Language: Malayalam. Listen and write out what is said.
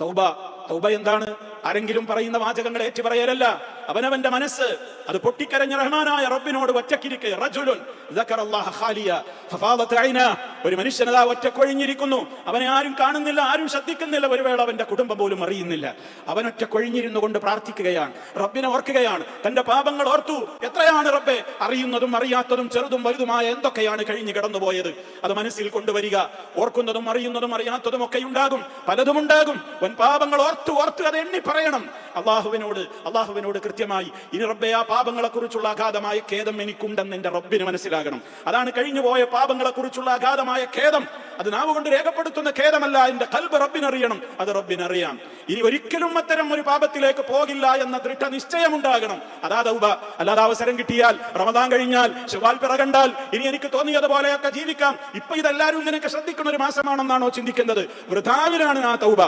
തൗബ തൗബ എന്താണ്? ആരെങ്കിലും പറയുന്ന വാചകങ്ങൾ ഏറ്റു പറയലല്ല അവനവന്റെ മനസ്സ് അത് പൊട്ടിക്കരഞ്ഞ റഹ്മാനായ റബ്ബിനോട് ഒറ്റക്കിരിക്കുക ഒരു മനുഷ്യനതാ ഒറ്റക്കൊഴിഞ്ഞിരിക്കുന്നു. അവനെ ആരും കാണുന്നില്ല ആരും ശ്രദ്ധിക്കുന്നില്ല. ഒരു വേള അവന്റെ കുടുംബം പോലും അറിയുന്നില്ല. അവൻ ഒറ്റ കൊഴിഞ്ഞിരുന്നു കൊണ്ട് പ്രാർത്ഥിക്കുകയാണ്. റബ്ബിനെ ഓർക്കുകയാണ്. തന്റെ പാപങ്ങൾ ഓർത്തു. എത്രയാണ് റബ്ബെ? അറിയുന്നതും അറിയാത്തതും ചെറുതും വലുതുമായ എന്തൊക്കെയാണ് കഴിഞ്ഞു കിടന്നുപോയത്? അത് മനസ്സിൽ കൊണ്ടുവരിക. ഓർക്കുന്നതും അറിയുന്നതും അറിയാത്തതും ഒക്കെ ഉണ്ടാകും. പലതും ഉണ്ടാകും. പാപങ്ങൾ ഓർത്തു ഓർത്ത് അത് എണ്ണി പറയണം. അള്ളാഹുവിനോട് അള്ളാഹുവിനോട് കൃത്യമായി ഇനി റബ്ബെ ആ പാപങ്ങളെക്കുറിച്ചുള്ള അഗാധമായ ഖേദം എനിക്കുണ്ടെന്ന് എന്റെ റബ്ബിന് മനസ്സിലാകണം. അതാണ് കഴിഞ്ഞു പോയ പാപങ്ങളെ കുറിച്ചുള്ള അഗാധമായ ഖേദം. അത് നാവ് കൊണ്ട് രേഖപ്പെടുത്തുന്ന ഖേദമല്ല എന്റെ കൽബ് റബ്ബിനറിയണം. അത് റബ്ബിനറിയാം. ഇനി ഒരിക്കലും അത്തരം ഒരു പാപത്തിലേക്ക് പോകില്ല എന്ന ദൃഢനിശ്ചയം ഉണ്ടാകണം അതാ അല്ലാതെ അവസരം കിട്ടിയാൽ റമദാൻ കഴിഞ്ഞാൽ ശുവാൽ പിറകണ്ടാൽ ഇനി എനിക്ക് തോന്നിയതുപോലെയൊക്കെ ജീവിക്കാം. ഇപ്പൊ ഇതെല്ലാവരും ഇങ്ങനെയൊക്കെ ശ്രദ്ധിക്കുന്ന ഒരു മാസമാണെന്നാണോ ചിന്തിക്കുന്നത്? വൃഥാവിലാണ് ആ തൗബ.